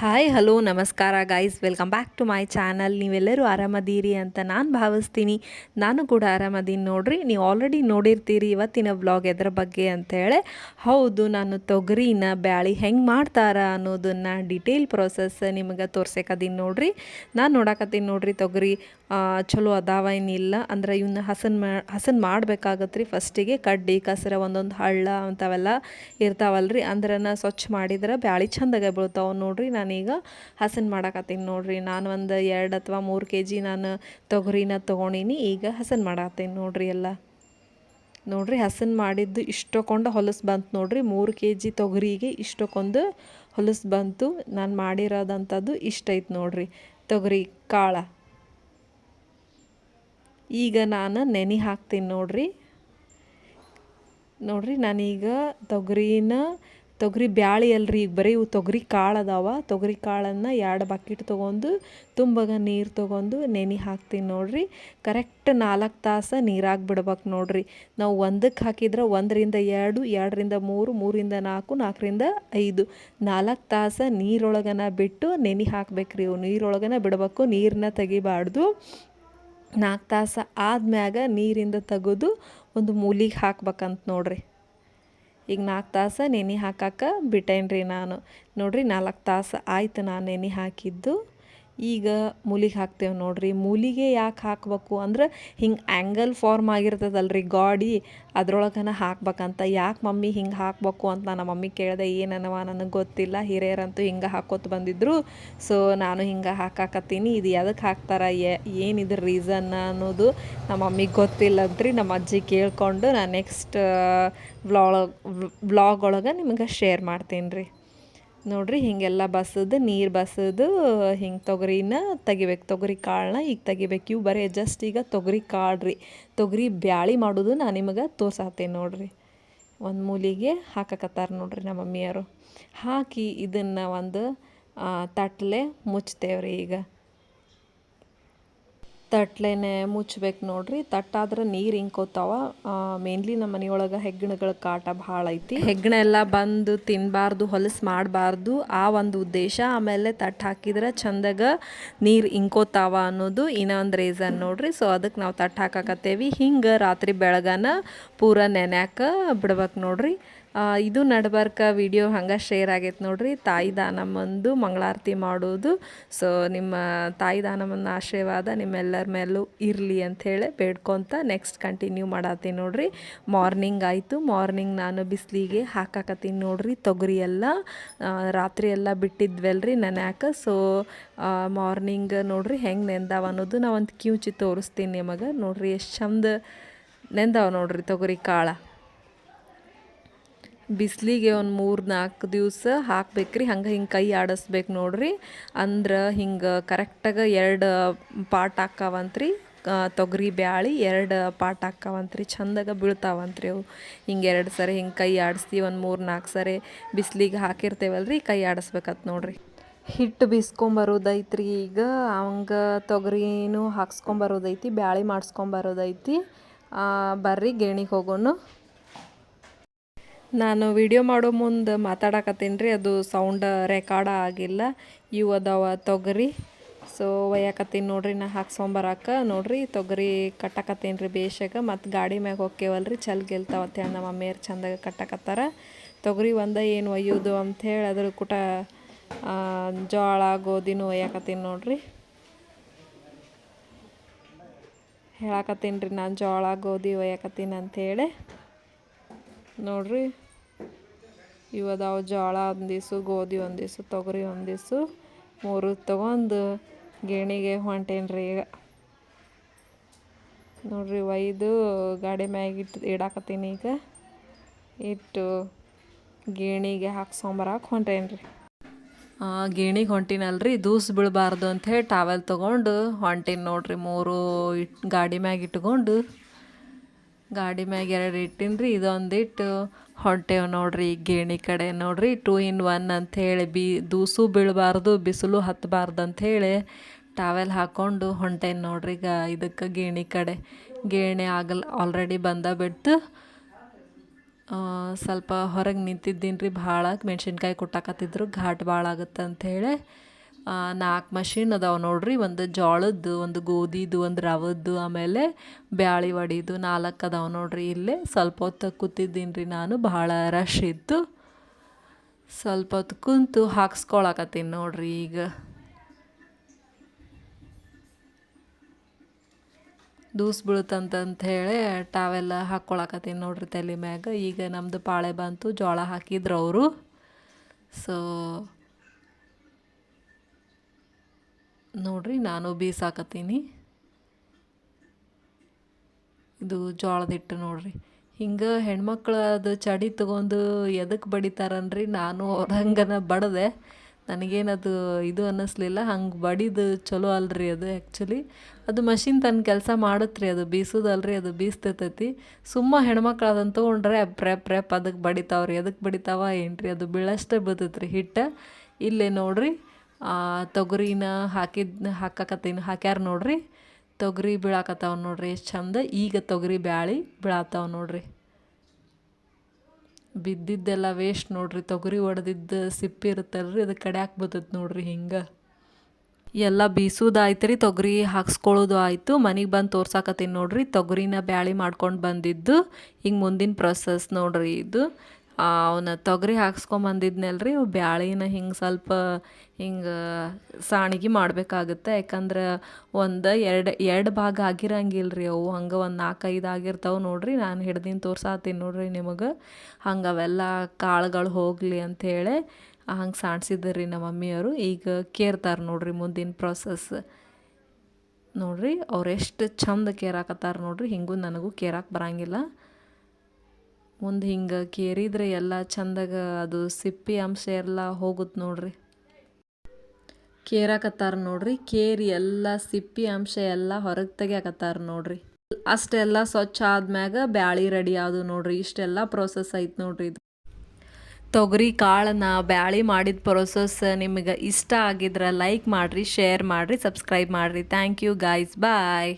Hi hello ನಮಸ್ಕಾರ guys welcome back to my channel ನೀವೆಲ್ಲರೂ ಆರಾಮದೀರಿ ಅಂತ ನಾನು ಭಾವಿಸ್ತೀನಿ. ನಾನು ಕೂಡ ಆರಾಮದೀನಿ ನೋಡ್ರಿ. ನೀವು ಆಲ್ರೆಡಿ ನೋಡಿರ್ತೀರಿ ಇವತ್ತಿನ ಬ್ಲಾಗ್ ಎದ್ರ ಬಗ್ಗೆ ಅಂತೇಳಿ ಹೌದು, ನಾನು ತೊಗರಿನ ಬ್ಯಾಳಿ ಹೆಂಗೆ ಮಾಡ್ತಾರ ಅನ್ನೋದನ್ನು ಡಿಟೇಲ್ ಪ್ರೊಸೆಸ್ ನಿಮಗೆ ತೋರ್ಸಕ್ಕದೀನಿ ನೋಡ್ರಿ. ನಾನು ನೋಡಕತ್ತೀನಿ ನೋಡ್ರಿ ತೊಗರಿ. ಚಲೋ ಅದಾವ ಏನಿಲ್ಲ. ಅಂದ್ರೆ ಇವನ್ನ ಹಸನ್ ಮಾ, ಹಸನ್ ಮಾಡ್ಬೇಕಾಗತ್ತೆ ರೀ ಫಸ್ಟಿಗೆ. ಕಡ್ಡಿ, ಕಸರ ಒಂದೊಂದು ಹಳ್ಳ ಅಂಥವೆಲ್ಲ ಇರ್ತಾವಲ್ರಿ. ನಾ ಸ್ವಚ್ಛ ಮಾಡಿದ್ರೆ ಬ್ಯಾಳಿ ಚಂದಾಗ ಬೀಳ್ತಾವೆ ನೋಡ್ರಿ. ನಾನೀಗ ಹಸನ್ ಮಾಡಕತ್ತೀನಿ ನೋಡ್ರಿ. ನಾನು ಒಂದು ಎರಡು ಅಥವಾ ಮೂರು ಕೆ ಜಿ ನಾನು ತೊಗರಿನ ತೊಗೊಂಡಿನಿ. ಈಗ ಹಸನ್ ಮಾಡತ್ತೀನಿ ನೋಡ್ರಿ ಎಲ್ಲ. ನೋಡ್ರಿ ಹಸನ್ ಮಾಡಿದ್ದು ಇಷ್ಟಕ್ಕೊಂದು ಹೊಲಸು ಬಂತು ನೋಡ್ರಿ. ಮೂರು ಕೆ ಜಿ ತೊಗರಿಗೆ ಇಷ್ಟಕ್ಕೊಂದು ಹೊಲಸು ಬಂತು. ನಾನು ಮಾಡಿರೋದಂಥದ್ದು ಇಷ್ಟ ಐತೆ ನೋಡ್ರಿ. ತೊಗರಿ, ಕಾಳ. ಈಗ ನಾನು ನೆನೆ ಹಾಕ್ತೀನಿ ನೋಡ್ರಿ. ನೋಡ್ರಿ ನಾನೀಗ ತೊಗರಿನ, ತೊಗರಿ ಬ್ಯಾಳಿ ಅಲ್ರಿ ಈಗ ಬರೀ ಇವು ತೊಗರಿ ಕಾಳು ಅದಾವ. ತೊಗರಿ ಕಾಳನ್ನು ಎರಡು ಬಕೆಟ್ ತೊಗೊಂಡು ತುಂಬಗ ನೀರು ತೊಗೊಂಡು ನೆನೆ ಹಾಕ್ತೀನಿ ನೋಡ್ರಿ. ಕರೆಕ್ಟ್ ನಾಲ್ಕು ತಾಸು ನೀರಾಗಿ ಬಿಡ್ಬೇಕು ನೋಡ್ರಿ. ನಾವು ಒಂದಕ್ಕೆ ಹಾಕಿದ್ರೆ ಒಂದರಿಂದ ಎರಡು, ಎರಡರಿಂದ ಮೂರು, ಮೂರಿಂದ ನಾಲ್ಕು, ನಾಲ್ಕರಿಂದ ಐದು. ನಾಲ್ಕು ತಾಸು ನೀರೊಳಗನ ಬಿಟ್ಟು ನೆನೆ ಹಾಕ್ಬೇಕ್ರಿ ಇವು. ನೀರೊಳಗನ ಬಿಡ್ಬೇಕು ನೀರನ್ನ ತೆಗಿಬಾರ್ದು. ನಾಲ್ಕು ತಾಸು ಆದ್ಮ್ಯಾಗ ನೀರಿಂದ ತೆಗೆದು ಒಂದು ಮೂಲಿಗೆ ಹಾಕ್ಬೇಕಂತ ನೋಡ್ರಿ. ಈಗ ನಾಲ್ಕು ತಾಸು ನೆನೆ ಹಾಕಕ್ಕೆ ಬಿಟ್ಟೇನ್ರಿ ನಾನು. ನೋಡ್ರಿ ನಾಲ್ಕು ತಾಸು ಆಯ್ತು ನಾನು ನೆನೆ ಹಾಕಿದ್ದು. ಈಗ ಮೂಲಿಗೆ ಹಾಕ್ತೇವೆ ನೋಡ್ರಿ. ಮೂಲಿಗೆ ಯಾಕೆ ಹಾಕ್ಬೇಕು ಅಂದ್ರೆ ಹಿಂಗೆ ಆ್ಯಂಗಲ್ ಫಾರ್ಮ್ ಆಗಿರ್ತದಲ್ರಿ. ಗಾಡಿ ಅದ್ರೊಳಗನ ಹಾಕ್ಬೇಕಂತ. ಯಾಕೆ ಮಮ್ಮಿ ಹಿಂಗೆ ಹಾಕ್ಬೇಕು ಅಂತ ನಾನು ಮಮ್ಮಿ ಕೇಳಿದೆ, ಏನನವ? ನನಗೆ ಗೊತ್ತಿಲ್ಲ. ಹಿರಿಯರಂತೂ ಹಿಂಗೆ ಹಾಕೋತ ಬಂದಿದ್ರು. ಸೊ, ನಾನು ಹಿಂಗೆ ಹಾಕಾಕತ್ತೀನಿ. ಇದು ಎದಕ್ಕೆ ಹಾಕ್ತಾರ? ಏನಿದ್ರ ರೀಸನ್ ಅನ್ನೋದು ನಮ್ಮ ಮಮ್ಮಿಗೆ ಗೊತ್ತಿಲ್ಲದ್ರಿ ನಮ್ಮ ಅಜ್ಜಿ ಕೇಳ್ಕೊಂಡು ನಾನು ನೆಕ್ಸ್ಟ್ ವ್ಲಾಗ್ ವ್ಲಾಗ್ ಒಳಗೆ ನಿಮ್ಗೆ ಶೇರ್ ಮಾಡ್ತೀನಿ ರೀ ನೋಡ್ರಿ, ಹಿಂಗೆಲ್ಲ ಬಸದು ನೀರು ಬಸದು ಹಿಂಗೆ ತೊಗರಿನ ತೆಗಿಬೇಕು. ತೊಗರಿ ಕಾಳನ್ನ ಈಗ ತೆಗಿಬೇಕು. ಇವು ಬರೀ ಜಸ್ಟ್ ಈಗ ತೊಗರಿ ಕಾಳು ರೀ. ತೊಗರಿ ಬ್ಯಾಳಿ ಮಾಡೋದು ನಾನು ನಿಮಗೆ ತೋರ್ಸಾತೇನೆ ನೋಡ್ರಿ. ಒಂದು ಮೂಲಿಗೆ ಹಾಕಕತ್ತಾರ ನೋಡ್ರಿ ನಮ್ಮ ಮಮ್ಮಿಯವರು. ಹಾಕಿ ಇದನ್ನು ಒಂದು ತಟ್ಟಲೆ ಮುಚ್ತೇವ್ರಿ ಈಗ. ತಟ್ಲೆನೆ ಮುಚ್ಬೇಕು ನೋಡ್ರಿ. ತಟ್ಟಾದ್ರೆ ನೀರು ಇಂಕೋತಾವ. ಮೇನ್ಲಿ ನಮ್ಮ ಮನೆಯೊಳಗ ಹೆಗ್ಗಣಗಳ ಕಾಟ ಭಾಳ ಐತಿ. ಹೆಗ್ಗಣ ಎಲ್ಲ ಬಂದು ತಿನ್ನಬಾರ್ದು ಹೊಲಸು ಮಾಡಬಾರ್ದು ಆ ಒಂದು ಉದ್ದೇಶ. ಆಮೇಲೆ ತಟ್ಟು ಹಾಕಿದ್ರೆ ಚಂದಾಗ ನೀರು ಇಂಕೋತಾವ ಅನ್ನೋದು ಇನ್ನೊಂದು ರೀಸನ್ ನೋಡ್ರಿ. ಸೊ ಅದಕ್ಕೆ ನಾವು ತಟ್ಟು ಹಾಕಾಕತ್ತೇವಿ. ಹಿಂಗೆ ರಾತ್ರಿ ಬೆಳಗನ ಪೂರ ನೆನ್ಯಾಕ ಬಿಡ್ಬೇಕು ನೋಡ್ರಿ. ಇದು ನಡ್ಬಾರ್ಕ ವಿಡಿಯೋ ಹಂಗೆ ಶೇರ್ ಆಗೈತೆ ನೋಡ್ರಿ. ತಾಯಿ ದಾನಮ್ಮಂದು ಮಂಗಳಾರತಿ ಮಾಡೋದು. ಸೊ ನಿಮ್ಮ ತಾಯಿ ದಾನಮ್ಮನ ಆಶೀರ್ವಾದ ನಿಮ್ಮೆಲ್ಲರ ಮೇಲೂ ಇರಲಿ ಅಂಥೇಳಿ ಬೇಡ್ಕೊತ ನೆಕ್ಸ್ಟ್ ಕಂಟಿನ್ಯೂ ಮಾಡತ್ತೀನಿ ನೋಡ್ರಿ. ಮಾರ್ನಿಂಗ್ ಆಯಿತು. ಮಾರ್ನಿಂಗ್ ನಾನು ಬಿಸಿಲಿಗೆ ಹಾಕಾಕತ್ತೀನಿ ನೋಡ್ರಿ. ತೊಗರಿ ಎಲ್ಲ ರಾತ್ರಿ ಎಲ್ಲ ಬಿಟ್ಟಿದ್ವಲ್ರಿ ನೆನ್ಯಾಕ. ಸೊ ಮಾರ್ನಿಂಗ್ ನೋಡ್ರಿ ಹೆಂಗೆ ನೆಂದಾವ ಅನ್ನೋದು ನಾ ಒಂದು ಕಿವುಚಿ ತೋರಿಸ್ತೀನಿ ನಿಮಗೆ. ನೋಡ್ರಿ ಎಷ್ಟು ಚಂದ ನೆಂದಾವ ನೋಡ್ರಿ ತೊಗರಿ ಕಾಳ. ಬಿಸಿಲಿಗೆ ಒಂದು ಮೂರು ನಾಲ್ಕು ದಿವಸ ಹಾಕ್ಬೇಕ್ರಿ. ಹಂಗೆ ಹಿಂಗೆ ಕೈ ಆಡಿಸ್ಬೇಕು ನೋಡ್ರಿ. ಅಂದ್ರೆ ಹಿಂಗೆ ಕರೆಕ್ಟಾಗಿ ಎರಡು ಪಾಟ್ ಹಾಕಾವಂತ್ರಿ. ತೊಗರಿ, ಬ್ಯಾಳಿ ಎರಡು ಪಾಟ್ ಹಾಕ್ಕಾವಂತ್ರಿ ಚಂದಾಗ ಬೀಳ್ತಾವಂತ್ರಿ ಅವು. ಹಿಂಗೆ ಎರಡು ಸರಿ ಹಿಂಗೆ ಕೈ ಆಡಿಸ್ತೀವಿ ಒಂದು ಮೂರು ನಾಲ್ಕು ಸರಿ ಬಿಸಿಲಿಗೆ ಹಾಕಿರ್ತೇವಲ್ರಿ, ಕೈ ಆಡಿಸ್ಬೇಕತ್ ನೋಡ್ರಿ. ಹಿಟ್ಟು ಬೀಸ್ಕೊಂಬರೋದೈತ್ರಿ ಈಗ. ಅವಂಗ ತೊಗರಿನೂ ಹಾಕ್ಸ್ಕೊಂಬರೋದೈತಿ, ಬ್ಯಾಳಿ ಮಾಡಿಸ್ಕೊಂಬರೋದೈತಿ. ಬರ್ರಿ ಗೇಣಿಗೆ ಹೋಗೋನು. ನಾನು ವಿಡಿಯೋ ಮಾಡೋ ಮುಂದೆ ಮಾತಾಡಕತ್ತೀನಿ ರೀ, ಅದು ಸೌಂಡ್ ರೆಕಾರ್ಡ ಆಗಿಲ್ಲ. ಇವು ಅದಾವ ತೊಗರಿ. ಸೊ ಒಯ್ಯಾಕತ್ತೀನಿ ನೋಡ್ರಿ, ನಾ ಹಾಕ್ಸ್ಕೊಂಬರಾಕ. ನೋಡ್ರಿ, ತೊಗರಿ ಕಟ್ಟಕತ್ತೀನಿ ರೀ ಬೇಷಾಗ. ಮತ್ತು ಗಾಡಿ ಮ್ಯಾಗ ರೀ ಚಲ್ ಗೆಲ್ತಾವ ಅಂತೇಳಿ ನಮ್ಮ ಮಮ್ಮಿಯರು ಚಂದಾಗ ಕಟ್ಟಕತ್ತಾರ. ತೊಗರಿ ಒಂದ ಏನು ಒಯ್ಯೋದು ಅಂಥೇಳಿ ಅದ್ರ ಕೂಟ ಜೋಳ, ಗೋಧಿನೂ ಒಯ್ಯಾಕತ್ತೀನಿ ನೋಡ್ರಿ. ಹೇಳಕತ್ತೀನಿ ರೀ, ನಾನು ಜೋಳ, ಗೋಧಿ ಒಯ್ಯಾಕತ್ತೀನಿ ಅಂಥೇಳಿ ನೋಡ್ರಿ. ಇವದಾವು ಜೋಳ ಒಂದಿಸು ಗೋಧಿ ಒಂದಿಸು ತೊಗರಿ ಒಂದಿಸು ಮೂರು ತೊಗೊಂಡು ಗೇಣಿಗೆ ಹೊಂಟೇನ್ರಿ ಈಗ. ನೋಡ್ರಿ, ಒಯ್ದು ಗಾಡಿ ಮ್ಯಾಗ ಇಟ್ಟು ಇಡಾಕತ್ತೀನಿ ಈಗ. ಇಟ್ಟು ಗೇಣಿಗೆ ಹಾಕ್ಸ್ಕೊಂಬರಕ್ಕೆ ಹೊಂಟೇನ್ರಿ. ಗೇಣಿಗೆ ಹೊಂಟಿನಲ್ರಿ, ದೂಸ್ ಬೀಳಬಾರ್ದು ಹೇಳಿ ಟಾವೆಲ್ ತೊಗೊಂಡು ಹೊಂಟೀನಿ ನೋಡ್ರಿ, ಮೂರು ಇಟ್, ಗಾಡಿ ಮ್ಯಾಗ ಇಟ್ಕೊಂಡು. ಗಾಡಿ ಮ್ಯಾಗ ಎರಡು ಇಟ್ಟಿನ್ರಿ ಇದೊಂದು ಇಟ್ಟು ಹೊಂಟೇವ್ ನೋಡ್ರಿ ಗೇಣಿ ಕಡೆ ನೋಡ್ರಿ ಟೂ ಇನ್ ಒನ್ ಅಂಥೇಳಿ ಬಿ, ದೂಸು ಬೀಳಬಾರ್ದು, ಬಿಸಿಲು ಹತ್ತಬಾರ್ದು ಅಂಥೇಳಿ ಟಾವೆಲ್ ಹಾಕ್ಕೊಂಡು ಹೊಂಟೇನು ನೋಡ್ರಿ ಈಗ ಇದಕ್ಕೆ ಗೇಣಿ ಕಡೆ. ಗೇಣಿ ಆಗಲ್ ಆಲ್ರೆಡಿ ಬಂದ ಬಿಟ್ಟು ಸ್ವಲ್ಪ ಹೊರಗೆ ನಿಂತಿದ್ದೀನಿ ರೀ ಭಾಳ ಮೆಣಸಿನ್ಕಾಯಿ ಕುಟ್ಟಾಕತ್ತಿದ್ರು, ಘಾಟ್ ಭಾಳ ಆಗುತ್ತೆ ಅಂಥೇಳಿ ನಾಲ್ಕು ಮಷೀನ್ ಅದಾವೆ ನೋಡ್ರಿ. ಒಂದು ಜೋಳದ್ದು, ಒಂದು ಗೋಧಿದು, ಒಂದು ರವದ್ದು, ಆಮೇಲೆ ಬ್ಯಾಳಿ ವಡಿದು ನಾಲ್ಕು ಅದಾವೆ ನೋಡ್ರಿ ಇಲ್ಲೇ. ಸ್ವಲ್ಪ ಹೊತ್ತು ಕೂತಿದ್ದೀನಿ ರೀ ನಾನು. ಭಾಳ ರಶ್ ಇತ್ತು. ಸ್ವಲ್ಪ ಹೊತ್ತು ಕುಂತು ಹಾಕ್ಸ್ಕೊಳಕತ್ತೀನಿ ನೋಡ್ರಿ ಈಗ. ದೂಸ್ ಬೀಳ್ತಂತಂತ ಹೇಳಿ ಟಾವೆಲ್ಲ ಹಾಕ್ಕೊಳಕತ್ತೀನಿ ನೋಡ್ರಿ ತಲೆ ಮ್ಯಾಗ. ಈಗ ನಮ್ಮದು ಪಾಳೆ ಬಂತು. ಜೋಳ ಹಾಕಿದ್ರು ಅವರು. ಸೊ ನೋಡ್ರಿ, ನಾನು ಬೀಸಾಕತ್ತೀನಿ. ಇದು ಜೋಳದ ಹಿಟ್ಟು ನೋಡ್ರಿ. ಹಿಂಗೆ ಹೆಣ್ಮಕ್ಳು ಅದು ಚಡಿ ತಗೊಂಡು ಎದಕ್ಕೆ ಬಡಿತಾರನ್ರಿ, ನಾನು ಅವ್ರ ಹಂಗನ ಬಡದೆ. ನನಗೇನದು ಇದು ಅನ್ನಿಸ್ಲಿಲ್ಲ, ಹಂಗೆ ಬಡಿದು ಚಲೋ ಅಲ್ರಿ ಅದು ಆ್ಯಕ್ಚುಲಿ ಅದು ಮಷಿನ್ ತನ್ನ ಕೆಲಸ ಮಾಡುತ್ತೆ ಅದು ಬೀಸೋದಲ್ರಿ ಅದು ಬೀಸ್ತೈತೈತಿ. ಸುಮ್ಮ ಹೆಣ್ಮಕ್ಳು ಅದನ್ನು ತೊಗೊಂಡ್ರೆ ಪ್ರೆಪ್ ರೆಪ್ ಅದಕ್ಕೆ ಬಡಿತಾವ್ರಿ ಎದಕ್ಕೆ ಬಡಿತಾವ ಏನ್ರಿ, ಅದು ಬೀಳಷ್ಟೇ ಬದತ್ರಿ ಹಿಟ್ಟು. ಇಲ್ಲೇ ನೋಡ್ರಿ ತೊಗರಿನ ಹಾಕಿದ ಹಾಕಕತ್ತೀನಿ. ಹಾಕ್ಯಾರ ನೋಡ್ರಿ. ತೊಗರಿ ಬೀಳಾಕತ್ತಾವ ನೋಡ್ರಿ ಎಷ್ಟು ಚಂದ. ಈಗ ತೊಗರಿ ಬ್ಯಾಳಿ ಬೀಳಾತಾವ ನೋಡ್ರಿ. ಬಿದ್ದಿದ್ದೆಲ್ಲ ವೇಸ್ಟ್ ನೋಡ್ರಿ. ತೊಗರಿ ಒಡೆದಿದ್ದ ಸಿಪ್ಪಿ ಇರುತ್ತಲ್ರಿ, ಅದು ಕಡೆ ಬರ್ತೈತೆ ನೋಡ್ರಿ ಹಿಂಗೆ. ಎಲ್ಲ ಬೀಸೋದಾಯ್ತು ರೀ ತೊಗರಿ ಹಾಕ್ಸ್ಕೊಳ್ಳೋದು ಆಯಿತು. ಮನೆಗೆ ಬಂದು ತೋರ್ಸಾಕತ್ತೀನಿ ನೋಡ್ರಿ. ತೊಗರಿನ ಬ್ಯಾಳಿ ಮಾಡ್ಕೊಂಡು ಬಂದಿದ್ದು, ಹಿಂಗೆ ಮುಂದಿನ ಪ್ರೊಸೆಸ್ ನೋಡ್ರಿ ಇದು. ಅವನ ತೊಗರಿ ಹಾಕ್ಸ್ಕೊಂಬಂದಿದ್ನಲ್ರಿ ಬ್ಯಾಳಿನ ಹಿಂಗೆ ಸ್ವಲ್ಪ ಹಿಂಗೆ ಸಾಣಿಗೆ ಮಾಡಬೇಕಾಗುತ್ತೆ. ಯಾಕಂದ್ರೆ ಒಂದು ಎರಡು ಎರಡು ಭಾಗ ಆಗಿರಂಗಿಲ್ಲ ರೀ ಅವು. ಹಂಗೆ ಒಂದು ನಾಲ್ಕೈದು ಆಗಿರ್ತಾವೆ ನೋಡ್ರಿ. ನಾನು ಹಿಡ್ದಿನ ತೋರ್ಸಾತೀನಿ ನೋಡ್ರಿ ನಿಮಗೆ. ಹಂಗೆ ಅವೆಲ್ಲ ಕಾಳುಗಳು ಹೋಗಲಿ ಅಂಥೇಳಿ ಹಂಗೆ ಸಾಣಿಸಿದ್ರು ರೀ ನಮ್ಮ ಮಮ್ಮಿಯವರು. ಈಗ ಕೇರ್ತಾರೆ ನೋಡ್ರಿ ಮುಂದಿನ ಪ್ರೊಸೆಸ್ ನೋಡ್ರಿ ಅವ್ರು ಎಷ್ಟು ಚಂದ ಕೇರಾಕತ್ತಾರ ನೋಡ್ರಿ. ಹಿಂಗೂ ನನಗೂ ಕೇರಾಕೆ ಬರಂಗಿಲ್ಲ. ಮುಂದೆ ಹಿಂಗೆ ಕೇರಿದ್ರೆ ಎಲ್ಲ ಚಂದಾಗ ಅದು ಸಿಪ್ಪಿ ಅಂಶ ಎಲ್ಲ ಹೋಗುತ್ತೆ ನೋಡ್ರಿ. ಕೇರಾಕತ್ತಾರ ನೋಡ್ರಿ, ಕೇರಿ ಎಲ್ಲ ಸಿಪ್ಪಿ ಅಂಶ ಎಲ್ಲ ಹೊರಗೆ ತೆಗಿಯಾಕತ್ತಾರ ನೋಡ್ರಿ. ಅಷ್ಟೆಲ್ಲ ಸ್ವಚ್ಛ ಆದ್ಮ್ಯಾಗ ಬ್ಯಾಳಿ ರೆಡಿ ಆದು ನೋಡ್ರಿ ಇಷ್ಟೆಲ್ಲ ಪ್ರೊಸೆಸ್ ಐತೆ ನೋಡ್ರಿ ಇದು. ತೊಗರಿ, ಕಾಳನ್ನ ಬ್ಯಾಳಿ ಮಾಡಿದ ಪ್ರೊಸೆಸ್ ನಿಮಗೆ ಇಷ್ಟ ಆಗಿದ್ರೆ ಲೈಕ್ ಮಾಡಿರಿ ಶೇರ್ ಮಾಡಿರಿ ಸಬ್ಸ್ಕ್ರೈಬ್ ಮಾಡಿರಿ. Thank you guys bye